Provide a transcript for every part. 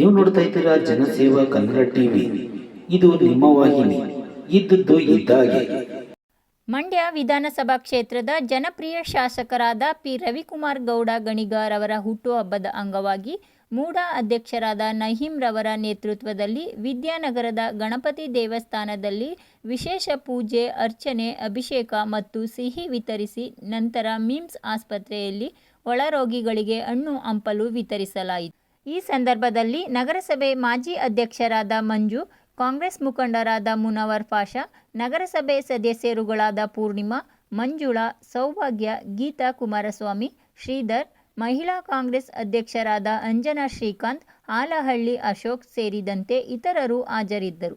ನೀವು ನೋಡ್ತಾ ಇದ್ದೀರಾ ಜನಸೇವಾ ಕನ್ನಡ ಟಿವಿ. ಇದು ನಿಮ್ಮ ವಾಹಿನಿ. ಇದ್ದದ್ದು ಇದ್ದಾಗೆ. ಮಂಡ್ಯ ವಿಧಾನಸಭಾ ಕ್ಷೇತ್ರದ ಜನಪ್ರಿಯ ಶಾಸಕರಾದ ಪಿ. ರವಿಕುಮಾರ್ ಗೌಡ ಗಣಿಗಾರ್ ಅವರ ಹುಟ್ಟುಹಬ್ಬದ ಅಂಗವಾಗಿ ಮೂಡಾ ಅಧ್ಯಕ್ಷರಾದ ನಹೀಂ ರವರ ನೇತೃತ್ವದಲ್ಲಿ ವಿದ್ಯಾನಗರದ ಗಣಪತಿ ದೇವಸ್ಥಾನದಲ್ಲಿ ವಿಶೇಷ ಪೂಜೆ, ಅರ್ಚನೆ, ಅಭಿಷೇಕ ಮತ್ತು ಸಿಹಿ ವಿತರಿಸಿ ನಂತರ ಮಿಮ್ಸ್ ಆಸ್ಪತ್ರೆಯಲ್ಲಿ ಒಳರೋಗಿಗಳಿಗೆ ಹಣ್ಣು ಹಂಪಲು ವಿತರಿಸಲಾಯಿತು. ಈ ಸಂದರ್ಭದಲ್ಲಿ ನಗರಸಭೆ ಮಾಜಿ ಅಧ್ಯಕ್ಷರಾದ ಮಂಜು, ಕಾಂಗ್ರೆಸ್ ಮುಖಂಡರಾದ ಮುನವರ್ ಪಾಷಾ, ನಗರಸಭೆ ಸದಸ್ಯರುಗಳಾದ ಪೂರ್ಣಿಮಾ, ಮಂಜುಳಾ, ಸೌಭಾಗ್ಯ, ಗೀತಾ ಕುಮಾರಸ್ವಾಮಿ, ಶ್ರೀಧರ್, ಮಹಿಳಾ ಕಾಂಗ್ರೆಸ್ ಅಧ್ಯಕ್ಷರಾದ ಅಂಜನಾ ಶ್ರೀಕಾಂತ್ ಆಲಹಳ್ಳಿ ಅಶೋಕ್ ಸೇರಿದಂತೆ ಇತರರು ಹಾಜರಿದ್ದರು.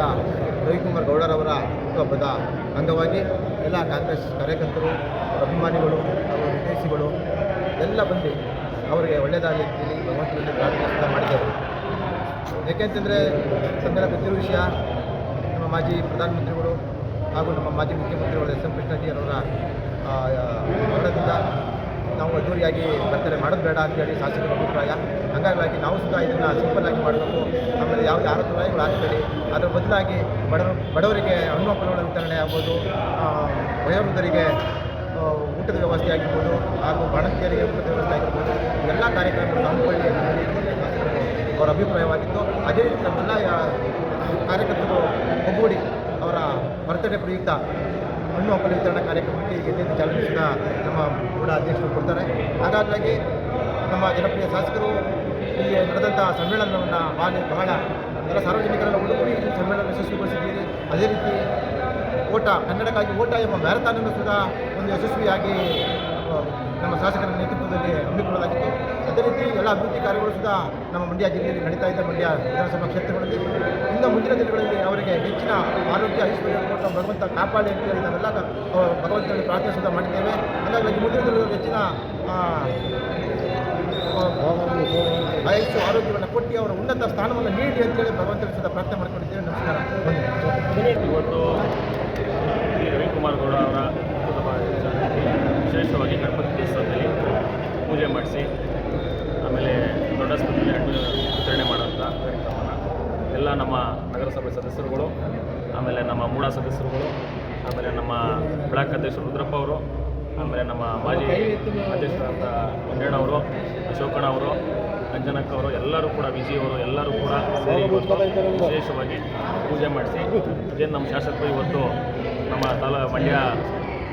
ಆಗಿರ್ತಕ್ಕಂಥ ರವಿಕುಮಾರ್ ಗೌಡರವರ ಹುಟ್ಟುಹಬ್ಬದ ಅಂಗವಾಗಿ ಎಲ್ಲ ಕಾಂಗ್ರೆಸ್ ಕಾರ್ಯಕರ್ತರು, ಅಭಿಮಾನಿಗಳು, ಅವರ ವಿದೇಶಿಗಳು ಎಲ್ಲ ಬಂದು ಅವರಿಗೆ ಒಳ್ಳೆಯದಾಗಲಿ ಅಂತೇಳಿ ಭಗವಂತನಲ್ಲಿ ಪ್ರಾರ್ಥನೆ ಮಾಡಿದರು ಏಕೆಂತಂದರೆ ತಮ್ಮೆಲ್ಲ ಗೊತ್ತಿರುವ ವಿಷಯ ನಮ್ಮ ಮಾಜಿ ಪ್ರಧಾನಮಂತ್ರಿಗಳು ಹಾಗೂ ನಮ್ಮ ಮಾಜಿ ಮುಖ್ಯಮಂತ್ರಿಗಳು ಎಸ್ ಎಂ ಕೃಷ್ಣಜಿಯವರ ಹೊರದಿಂದ ನಾವು ಅದ್ದೂರಿಯಾಗಿ ಬರ್ತಾರೆ ಮಾಡೋದು ಬೇಡ ಅಂತೇಳಿ ಶಾಸಕರ ಅಭಿಪ್ರಾಯ. ಹಾಗಾಗಿ ನಾವು ಸುತ್ತ ಇದನ್ನು ಸಿಂಪಲ್ ಆಗಿ ಮಾಡಬೇಕು. ಆಮೇಲೆ ಯಾವುದೇ ತೊಂದರೆಗಳು ಆಗಬೇಡಿ. ಅದರ ಬದಲಾಗಿ ಬಡವರು ಬಡವರಿಗೆ ಹಣ್ಣು ಹಂಪಲುಗಳ ವಿತರಣೆ ಆಗ್ಬೋದು. ವಯೋವೃದ್ಧರಿಗೆ ಊಟದ ವ್ಯವಸ್ಥೆ ಆಗಿರ್ಬೋದು ಹಾಗೂ ಬಾಣಕಿಯರಿಗೆ ಊಟದ ವ್ಯವಸ್ಥೆ ಆಗಿರ್ಬೋದು. ಎಲ್ಲ ಕಾರ್ಯಕ್ರಮಗಳು ಹಮ್ಮಿಕೊಳ್ಳಿ ಅವರ ಅಭಿಪ್ರಾಯವಾಗಿತ್ತು. ಅದೇ ರೀತಿ ನಮ್ಮೆಲ್ಲ ಕಾರ್ಯಕರ್ತರು ಒಗ್ಗೂಡಿ ಅವರ ಬರ್ತಡೇ ಪ್ರಯುಕ್ತ ಹಣ್ಣು ಹಂಪಲು ವಿತರಣಾ ಕಾರ್ಯಕ್ರಮಕ್ಕೆ ಈಗ ಚಾಲನೆಯಿಂದ ಚಾಲನೆ ನಮ್ಮ ಕೂಡ ಅಧ್ಯಕ್ಷರು ಕೊಡ್ತಾರೆ. ಹಾಗಾಗಿ ನಮ್ಮ ಜನಪ್ರಿಯ ಶಾಸಕರು ಈ ನಡೆದಂಥ ಸಮ್ಮೇಳನವನ್ನು ಬಹಳ ಬಹಳ ಎಲ್ಲ ಸಾರ್ವಜನಿಕರನ್ನು ಒಳಗೂಡಿ ಈ ಸಮ್ಮೇಳನ ಯಶಸ್ವಿಗೊಳಿಸಿದ್ದೀರಿ. ಅದೇ ರೀತಿ ಓಟ, ಕನ್ನಡಕ್ಕಾಗಿ ಓಟ ಎಂಬ ಮ್ಯಾರಥಾನನ್ನು ಸುಧಾ ಒಂದು ಯಶಸ್ವಿಯಾಗಿ ನಮ್ಮ ಶಾಸಕರ ನೇತೃತ್ವದಲ್ಲಿ ಹಮ್ಮಿಕೊಳ್ಳಲಾಗಿತ್ತು. ಅದೇ ರೀತಿ ಎಲ್ಲ ಅಭಿವೃದ್ಧಿ ಕಾರ್ಯಗಳು ಸುಧಾ ನಮ್ಮ ಮಂಡ್ಯ ಜಿಲ್ಲೆಯಲ್ಲಿ ನಡೀತಾ ಇದ್ದ ಮಂಡ್ಯ ವಿಧಾನಸಭಾ ಕ್ಷೇತ್ರಗಳಲ್ಲಿ ಇನ್ನು ಮುಂದಿನ ದಿನಗಳಲ್ಲಿ ಅವರಿಗೆ ಹೆಚ್ಚಿನ ಆರೋಗ್ಯ ಐಶ್ವರ್ಯ ಕೊಟ್ಟು ಭಗವಂತ ಕಾಪಾಡಿ ಅಂತೇಳಿ ನಾವೆಲ್ಲ ಭಗವಂತನಲ್ಲಿ ಪ್ರಾರ್ಥನೆ ಸುಧಾ ಮಾಡಿದ್ದೇವೆ ಹಾಗಾಗಿ ಮುಂದಿನ ದಿನಗಳಲ್ಲಿ ಹೆಚ್ಚಿನ ಆ, ಆಯುಷ್ಯ ಆರೋಗ್ಯವನ್ನು ಕೊಟ್ಟು ಅವರ ಉನ್ನತ ಸ್ಥಾನವನ್ನು ನೀಡಿ ಅಂತೇಳಿ ಭಗವಂತನ ಸುಧಾ ಪ್ರಾರ್ಥನೆ ಮಾಡ್ಕೊಂಡಿದ್ದೇವೆ. ನಮಸ್ಕಾರ. ಇವತ್ತು ರವಿಕುಮಾರ್ ಗೌಡ ಅವರ ವಿಶೇಷವಾಗಿ ಗಣಪತಿ ದೇವಸ್ಥಾನದಲ್ಲಿ ಪೂಜೆ ಮಾಡಿಸಿ ಆಮೇಲೆ ದೊಡ್ಡಾಸ್ಪತ್ರೆಯಲ್ಲಿ ಹಣ್ಣು ವಿತರಣೆ ಮಾಡೋಂಥ ಕಾರ್ಯಕ್ರಮನ ನಮ್ಮ ನಗರಸಭೆ ಸದಸ್ಯರುಗಳು, ಆಮೇಲೆ ನಮ್ಮ ಮೂಡ ಸದಸ್ಯರುಗಳು, ಆಮೇಲೆ ನಮ್ಮ ಬ್ಲಾಕ್ ಅಧ್ಯಕ್ಷರು ರುದ್ರಪ್ಪ ಅವರು, ಆಮೇಲೆ ನಮ್ಮ ಮಾಜಿ ಅಧ್ಯಕ್ಷರಾದ ಮಂಜಣ್ಣವರು ಅಶೋಕಣ್ಣ ಅವರು, ಅಂಜನಕ್ಕ ಅವರು, ಎಲ್ಲರೂ ಕೂಡ ವಿಜಯ್ ಅವರು ಎಲ್ಲರೂ ಕೂಡ ಸೇರಿ ವಿಶೇಷವಾಗಿ ಪೂಜೆ ಮಾಡಿಸಿ, ಇದೇನು ನಮ್ಮ ಶಾಸಕರು ಇವತ್ತು ನಮ್ಮ ತಾಲ ಮಂಡ್ಯ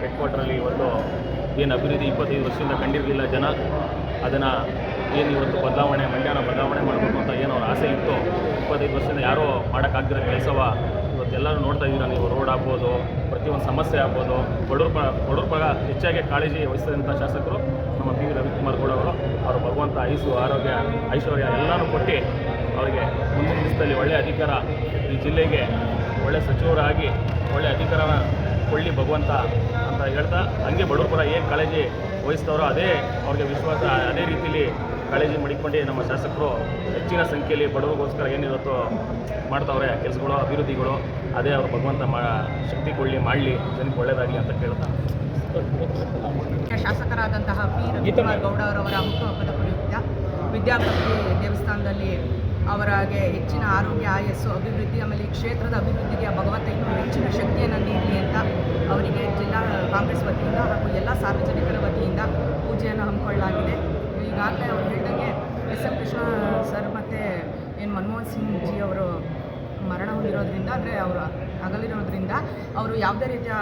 ಹೆಡ್ ಕ್ವಾರ್ಟರಲ್ಲಿ ಇವತ್ತು ಏನು ಅಭಿವೃದ್ಧಿ ಇಪ್ಪತ್ತೈದು ವರ್ಷದಿಂದ ಕಂಡಿರಲಿಲ್ಲ ಜನ, ಅದನ್ನು ಏನು ಇವತ್ತು ಬದಲಾವಣೆ, ಮಂಡ್ಯನ ಬದಲಾವಣೆ ಮಾಡಬೇಕು ಅಂತ ಏನು ಅವ್ರ ಆಸೆ ಇತ್ತು, ಇಪ್ಪತ್ತೈದು ವರ್ಷದಿಂದ ಯಾರೋ ಮಾಡೋಕ್ಕಾಗಿರೋ ಕೆಲಸವ ಇವತ್ತೆಲ್ಲರೂ ನೋಡ್ತಾ ಇದ್ದೀರಾ ನೀವು, ರೋಡ್ ಆಗ್ಬೋದು, ಪ್ರತಿಯೊಂದು ಸಮಸ್ಯೆ ಆಗ್ಬೋದು, ಬಡವ್ರ ಬಡವ್ರ ಪಗ ಹೆಚ್ಚಾಗಿ ಕಾಳಜಿ ವಹಿಸಿದಂಥ ಶಾಸಕರು ನಮ್ಮ ಪಿ ವಿ ರವಿಕುಮಾರ್ ಗೌಡ ಅವರು ಅವರು ಭಗವಂತ ಆಯುಸು ಆರೋಗ್ಯ, ಐಶ್ವರ್ಯ ಎಲ್ಲನೂ ಕೊಟ್ಟು ಅವರಿಗೆ ಮುಂದಿನ ದಿವಸದಲ್ಲಿ ಒಳ್ಳೆಯ ಅಧಿಕಾರ ಈ ಜಿಲ್ಲೆಗೆ ಒಳ್ಳೆಯ ಸಚಿವರಾಗಿ ಒಳ್ಳೆಯ ಅಧಿಕಾರನ ಕೊಳ್ಳಿ ಭಗವಂತ. ಅಂತ ಹೇಳ್ತಾ, ಹಂಗೆ ಬಡವ್ರ ಏನು ಕಾಳಜಿ ವಹಿಸ್ತವ್ರೋ ಅದೇ ಅವ್ರಿಗೆ ವಿಶ್ವಾಸ, ಅದೇ ರೀತಿಯಲ್ಲಿ ಕಾಳಜಿ ಮಾಡಿಕೊಂಡು ನಮ್ಮ ಶಾಸಕರು ಹೆಚ್ಚಿನ ಸಂಖ್ಯೆಯಲ್ಲಿ ಬಡವರಿಗೋಸ್ಕರ ಏನಿರುತ್ತೋ ಮಾಡ್ತಾವ್ರೆ, ಕೆಲಸಗಳು, ಅಭಿವೃದ್ಧಿಗಳು, ಅದೇ ಅವ್ರ ಭಗವಂತ ಮಾ, ಶಕ್ತಿ ಕೊಡಲಿ, ಮಾಡಲಿ, ಜನಕ್ಕೆ ಒಳ್ಳೇದಾಗಲಿ ಅಂತ ಕೇಳ್ತಾ. ಶಾಸಕರಾದಂತಹ ಪಿ ಗೌಡ ಅವರವರ ಹುಟ್ಟುಹಬ್ಬದ ಪ್ರಯುಕ್ತ ವಿದ್ಯಾಪತಿ ದೇವಸ್ಥಾನದಲ್ಲಿ ಅವರಿಗೆ ಹೆಚ್ಚಿನ ಆರೋಗ್ಯ, ಆಯಸ್ಸು, ಅಭಿವೃದ್ಧಿ, ಆಮೇಲೆ ಈ ಕ್ಷೇತ್ರದ ಅಭಿವೃದ್ಧಿಗೆ ಭಗವಂತ ಇನ್ನೂ ಹೆಚ್ಚಿನ ಶಕ್ತಿಯನ್ನು ನೀಡಲಿ ಅಂತ ಅವರಿಗೆ ಜಿಲ್ಲಾ ಕಾಂಗ್ರೆಸ್ ವತಿಯಿಂದ ಹಾಗೂ ಎಲ್ಲ ಸಾರ್ವಜನಿಕರ ವತಿಯಿಂದ ಪೂಜೆಯನ್ನು ಹಮ್ಮಿಕೊಳ್ಳಲಾಗಿದೆ. ಈಗಾಗಲೇ ಅವರು ಹೇಳಿದಂಗೆ ಎಸ್ ಎಂ ಕೃಷ್ಣ ಸರ್ ಮತ್ತು ಏನು ಮನಮೋಹನ್ ಸಿಂಗ್ ಜಿ ಅವರು ಮರಣ ಹೊಂದಿರೋದ್ರಿಂದ, ಅಂದರೆ ಅವರು ಅಗಲಿರೋದ್ರಿಂದ ಅವರು ಯಾವುದೇ ರೀತಿಯ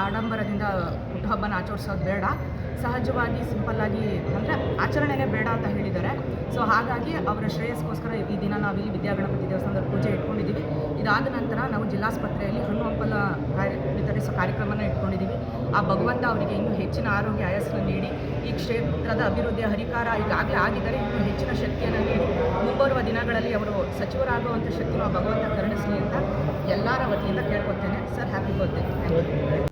ಆಡಂಬರದಿಂದ ಹುಟ್ಟುಹಬ್ಬನ ಆಚರಿಸೋದು ಬೇಡ. ಸಹಜವಾಗಿ, ಸಿಂಪಲ್ಲಾಗಿ, ಅಂದರೆ ಆಚರಣೆನೇ ಬೇಡ ಅಂತ ಹೇಳಿದ್ದಾರೆ. ಸೊ ಹಾಗಾಗಿ ಅವರ ಶ್ರೇಯಸ್ಗೋಸ್ಕರ ಈ ದಿನ ನಾವಿಲ್ಲಿ ವಿದ್ಯಾಗಣಪತಿ ದೇವಸ್ಥಾನದಲ್ಲಿ ಪೂಜೆ ಇಟ್ಕೊಂಡಿದ್ದೀವಿ. ಇದಾದ ನಂತರ ನಾವು ಜಿಲ್ಲಾಸ್ಪತ್ರೆಯಲ್ಲಿ ಹಣ್ಣು ಹಂಪಲ ಕಾರ್ಯ, ವಿತರಿಸೋ ಕಾರ್ಯಕ್ರಮನ ಇಟ್ಕೊಂಡಿದ್ದೀವಿ. ಆ ಭಗವಂತ ಅವರಿಗೆ ಇನ್ನೂ ಹೆಚ್ಚಿನ ಆರೋಗ್ಯ ಆಯಸ್ಸನ್ನು ನೀಡಿ, ಈ ಕ್ಷೇತ್ರದ ಅಭಿವೃದ್ಧಿಯ ಹರಿಕಾರ ಈಗಾಗಲೇ ಆಗಿದ್ದರೆ ಇನ್ನೂ ಹೆಚ್ಚಿನ ಶಕ್ತಿಯನ್ನು ನೀಡಿ, ಮುಂಬರುವ ದಿನಗಳಲ್ಲಿ ಅವರು ಸಚಿವರಾಗುವಂಥ ಆ ಭಗವಂತ ಕರುಣಿಸಲಿ ಅಂತ ಎಲ್ಲರ ವತಿಯಿಂದ ಕೇಳ್ಕೊತೇನೆ sir happy birthday thank you